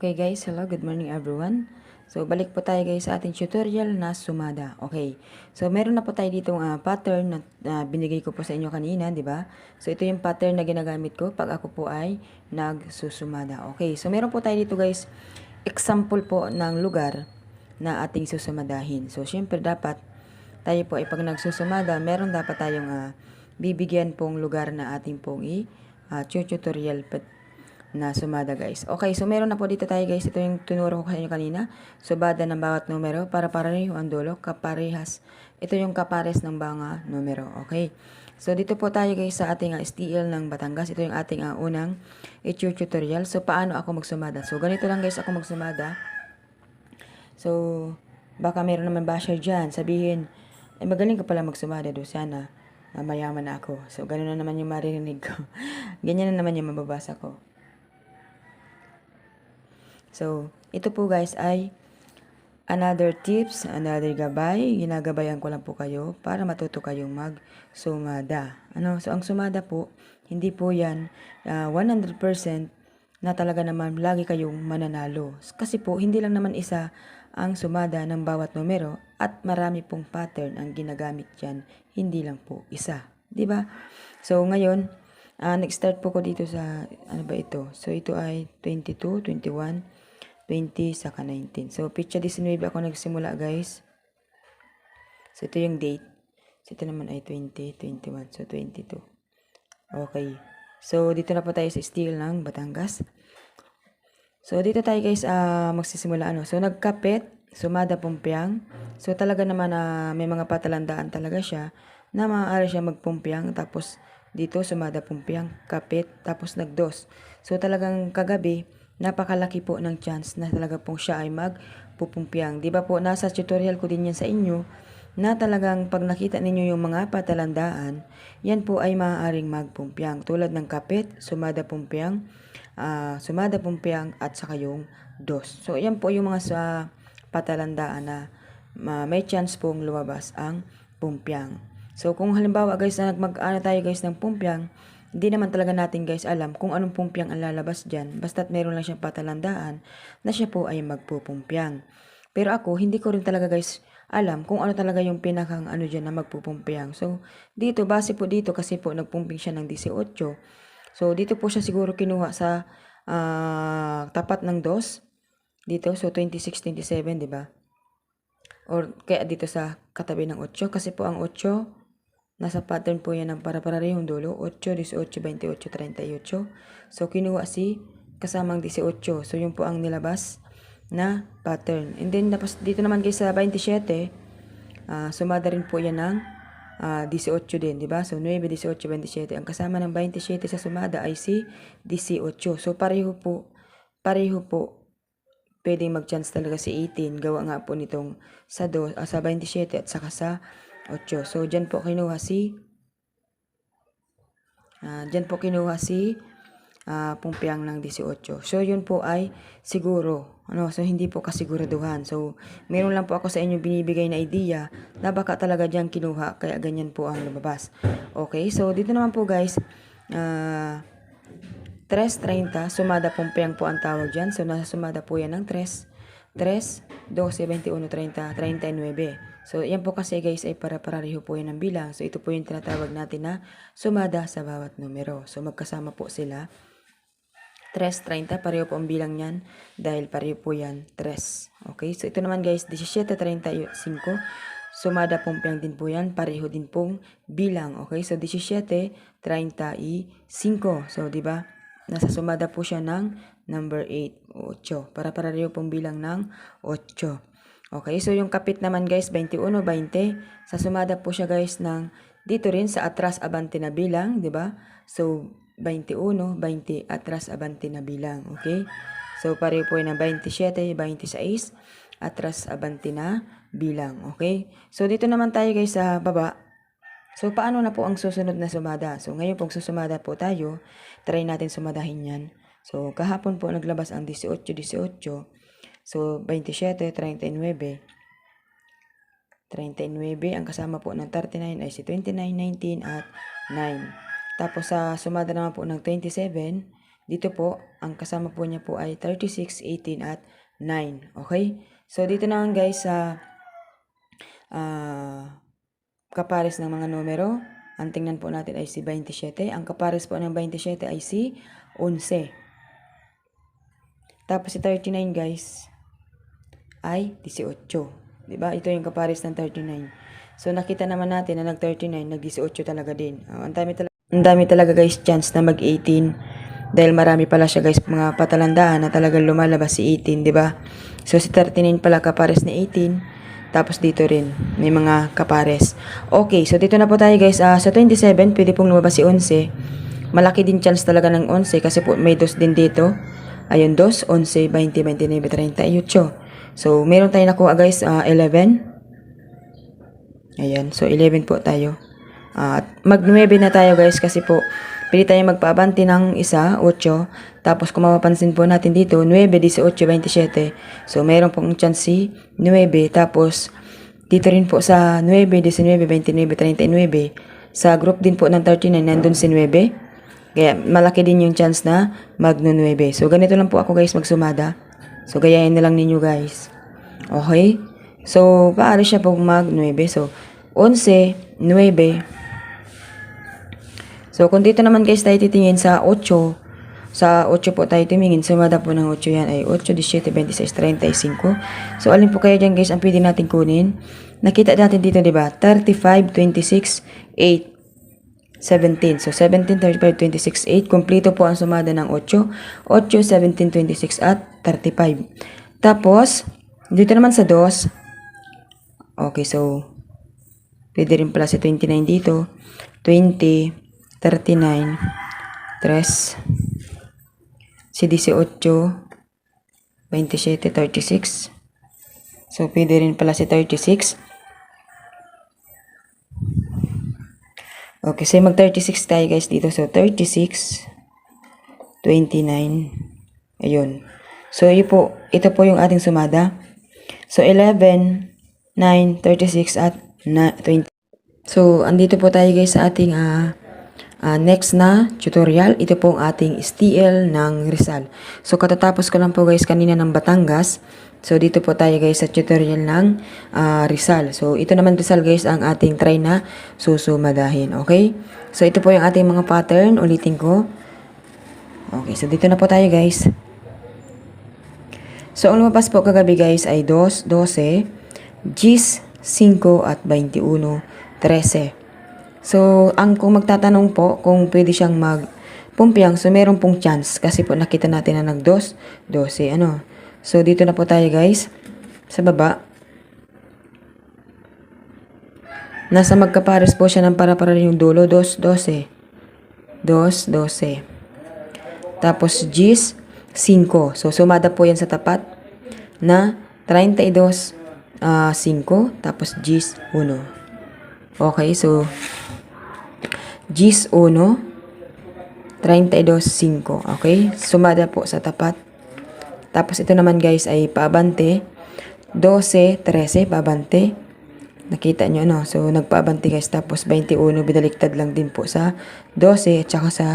Okay guys, hello, good morning everyone. So balik po tayo guys sa ating tutorial na sumada. Okay. So meron na po tayo ditong ah, pattern na ah, binigay ko po sa inyo kanina, di ba? So ito yung pattern na ginagamit ko pag ako po ay nagsusumada. Okay. So meron po tayo dito guys example po ng lugar na ating susumadahin. So syempre dapat tayo po ay pag nagsusumada, meron dapat tayong ah, bibigyan pong lugar na ating pong i ah, tutorial na sumada guys. Okay, so meron na po dito tayo guys. Ito yung tinuro ko sa inyo kanina. Subada ng bawat numero para pareho ang dulo. Kaparehas. Ito yung kapares ng mga numero. Okay. So dito po tayo guys sa ating uh, STL ng Batangas. Ito yung ating uh, unang tutorial. So paano ako magsumada? So ganito lang guys ako magsumada. So baka meron naman basher dyan. Sabihin, ay magaling ka pala magsumada do. Sana uh, mayaman na ako. So ganun na naman yung maririnig ko. Ganyan na naman yung mababasa ko. So, ito po guys ay another tips, another gabay. Ginagabayan ko lang po kayo para matuto kayong mag-sumada. Ano? So, ang sumada po, hindi po yan ah, 100% na talaga naman lagi kayong mananalo. Kasi po, hindi lang naman isa ang sumada ng bawat numero at marami pong pattern ang ginagamit yan. Hindi lang po isa. ba? So, ngayon, ah nag-start po ko dito sa, ano ba ito? So, ito ay 22, 21, 20, saka 19. So, pitcha 19 ako nagsimula, guys. So, ito yung date. So, ito naman ay 20, 21, so 22. Okay. So, dito na po tayo sa steel ng Batangas. So, dito tayo guys ah magsisimula. Ano? So, nagkapit, sumada pumpyang. So, talaga naman na may mga patalandaan talaga siya na maaari siya magpumpyang. Tapos, dito sumada pumpyang, kapit, tapos nagdos. So, talagang kagabi, napakalaki po ng chance na talaga pong siya ay magpupumpyang. Di ba po, nasa tutorial ko din yan sa inyo na talagang pag nakita ninyo yung mga patalandaan, yan po ay maaaring magpumpyang. Tulad ng kapit, sumada pumpyang, ah, sumada pumpyang, at saka yung dos. So, yan po yung mga sa patalandaan na ma- may chance pong lumabas ang pumpyang. So, kung halimbawa guys, na nagmag-ano tayo guys ng pumpyang, hindi naman talaga natin guys alam kung anong pumpyang ang lalabas dyan. Basta't meron lang siyang patalandaan na siya po ay magpupumpyang. Pero ako, hindi ko rin talaga guys alam kung ano talaga yung pinakang ano dyan na magpupumpyang. So, dito, base po dito kasi po nagpumping siya ng 18. So, dito po siya siguro kinuha sa ah, tapat ng dos. Dito, so 26, 27, di ba? Or kaya dito sa katabi ng 8 kasi po ang 8 nasa pattern po yan ng para-parehong dulo 8, 18, 28, 38 so kinuha si kasamang 18 so yun po ang nilabas na pattern. And then tapos dito naman guys sa 27 ah, sumada rin po yan ng ah, 18 din di ba? So 9, 18, 27 ang kasama ng 27 sa sumada ay si 18 so pareho po pareho po pwedeng mag-chance talaga si 18. Gawa nga po nitong sa, do, ah, sa 27 at saka sa 8. So, dyan po kinuha si ah, dyan po kinuha si ah, pumpiang ng 18. So, yun po ay siguro. Ano, so, hindi po kasiguraduhan. So, meron lang po ako sa inyo binibigay na idea na baka talaga dyan kinuha. Kaya ganyan po ang lumabas. Okay, so dito naman po guys, ah, 3.30, sumada pumpiang po ang tawag dyan. So, nasa sumada po yan ng 3. 3, 12, 21, 30, 39. So, yan po kasi guys ay para-pareho po yan ng bilang. So, ito po yung tinatawag natin na sumada sa bawat numero. So, magkasama po sila. 3.30, pareho po ang bilang niyan dahil pareho po yan 3. Okay, so ito naman guys, 17.35, sumada pumpiang din po yan, pareho din pong bilang. Okay, so 17.35. So, di ba? Nasa sumada po siya ng number 8, 8. Para pareho pong bilang ng 8. Okay, so yung kapit naman guys, 21, 20. Sa sumada po siya guys ng dito rin sa atras abante na bilang, di ba? So, 21, 20, atras abante na bilang. Okay? So, pareho po ng 27, 26, atras abante na bilang. Okay? So, dito naman tayo guys sa baba. So, paano na po ang susunod na sumada? So, ngayon pong susumada po tayo, try natin sumadahin yan. So, kahapon po naglabas ang 18, 18. So, 27, 39. 39. Ang kasama po ng 39 ay si 29, 19 at 9. Tapos sa sumada naman po ng 27, Dito po, ang kasama po niya po ay 36, 18 at 9. Okay? So dito na nga guys sa ah kapares ng mga numero. Ang tingnan po natin ay si 27. Ang kapares po ng 27 ay si 11. Tapos si 39 guys ay 18. 'Di ba? Ito yung kapares ng 39. So nakita naman natin na nag 39, nag 18 talaga din. Ah, ang dami talaga ang dami talaga guys chance na mag 18 dahil marami pala siya guys mga patalandaan na talagang lumalabas si 18, 'di ba? So si 39 pala kapares ni 18. Tapos dito rin, may mga kapares. Okay, so dito na po tayo guys. Ah, sa 27, pwede pong lumabas si 11. Malaki din chance talaga ng 11 kasi po may dos din dito. Ayun, dos, 11, 20, 29, 38. So, meron tayo nakuha guys, ah, 11. Ayan, so 11 po tayo. At mag 9 na tayo guys kasi po pwede tayo magpaabanti ng isa, 8. Tapos kung mapapansin po natin dito, 9, 18, 27. So meron pong chance si 9. Tapos dito rin po sa 9, 19, 29, 39. Sa group din po ng 39, nandun si 9. Kaya malaki din yung chance na magno 9. So ganito lang po ako guys magsumada. So gayahin na lang ninyo guys. Okay? So, paano siya pag mag 9? So, 11, 9. So, kung dito naman guys tayo titingin sa 8, sa 8 po tayo tumingin, sumada po ng 8 yan ay 8, 17, 26, 35. So, alin po kayo dyan guys ang pwede natin kunin? Nakita natin dito, di ba? 35, 26, 8, 17. So, 17, 35, 26, 8. Kompleto po ang sumada ng 8. 8, 17, 26 at 35. Tapos, dito naman sa 2. Okay, so, pwede rin pala si 29 dito. 20, 39, 3, si 18, 27, 36. So, pwede rin pala si 36. Okay, so mag 36 tayo guys dito. So, 36, 29, ayun. So, po, ito po yung ating sumada. So, 11, 9, 36 at na 20. So, andito po tayo guys sa ating ah, ah, next na tutorial. Ito po ang ating STL ng Rizal. So, katatapos ko lang po guys kanina ng Batangas. So, dito po tayo guys sa tutorial ng ah, Rizal. So, ito naman Rizal guys ang ating try na susumadahin. Okay? So, ito po yung ating mga pattern. Ulitin ko. Okay, so dito na po tayo guys. So, ang lumabas po kagabi guys ay 2, 12, Gis, 5 at 21, 13. So, ang kung magtatanong po kung pwede siyang mag pumpyang, so meron pong chance kasi po nakita natin na nag 2, 12, ano. So, dito na po tayo guys sa baba. Nasa magkapares po siya ng para-para yung dulo, 2, 12. 2, 12. Tapos G's, 5. So, sumada po yan sa tapat na 32, ah 5. Tapos G's, 1. Okay, so G's, 1. 32, 5. Okay, sumada po sa tapat. Tapos ito naman guys ay paabante. 12, 13, paabante. Nakita nyo, ano? So, nagpaabante guys. Tapos, 21, binaliktad lang din po sa 12 at saka sa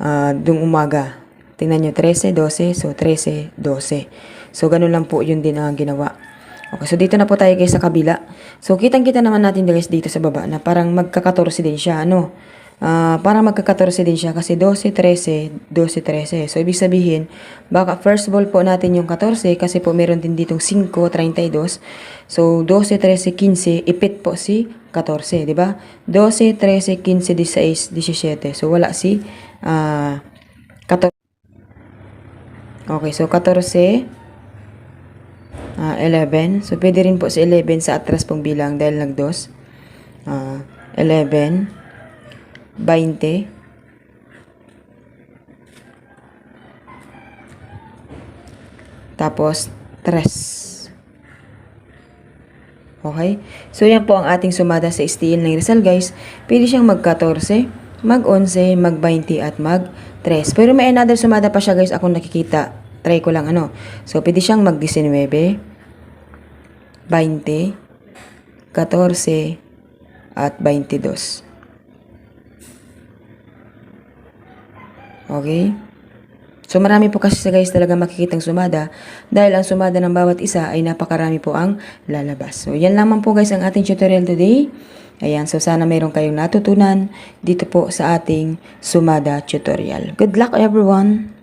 ah dung umaga. Tingnan nyo, 13, 12. So, 13, 12. So, ganun lang po yun din ang ginawa. Okay, so dito na po tayo guys sa kabila. So, kitang-kita naman natin guys dito sa baba na parang magka-14 din siya, ano? Ah, parang magka-14 din siya kasi 12, 13, 12, 13. So, ibig sabihin, baka first ball po natin yung 14 kasi po meron din ditong 5, 32. So, 12, 13, 15, ipit po si 14, di ba? 12, 13, 15, 16, 17. So, wala si ah 14. Okay, so 14, ah 11. So, pwede rin po si 11 sa atras pong bilang dahil nag-2. Ah 11, 20, tapos 3. Okay? So, yan po ang ating sumada sa STL ng Rizal, guys. Pwede siyang mag-14, mag-11, mag-20, at mag-3. Pero may another sumada pa siya, guys. Ako nakikita. Try ko lang, ano. So, pwede siyang mag-19, 20, 14, at 22. Okay? So marami po kasi sa guys talaga makikitang sumada dahil ang sumada ng bawat isa ay napakarami po ang lalabas. So yan lamang po guys ang ating tutorial today. Ayan, so sana mayroon kayong natutunan dito po sa ating sumada tutorial. Good luck everyone!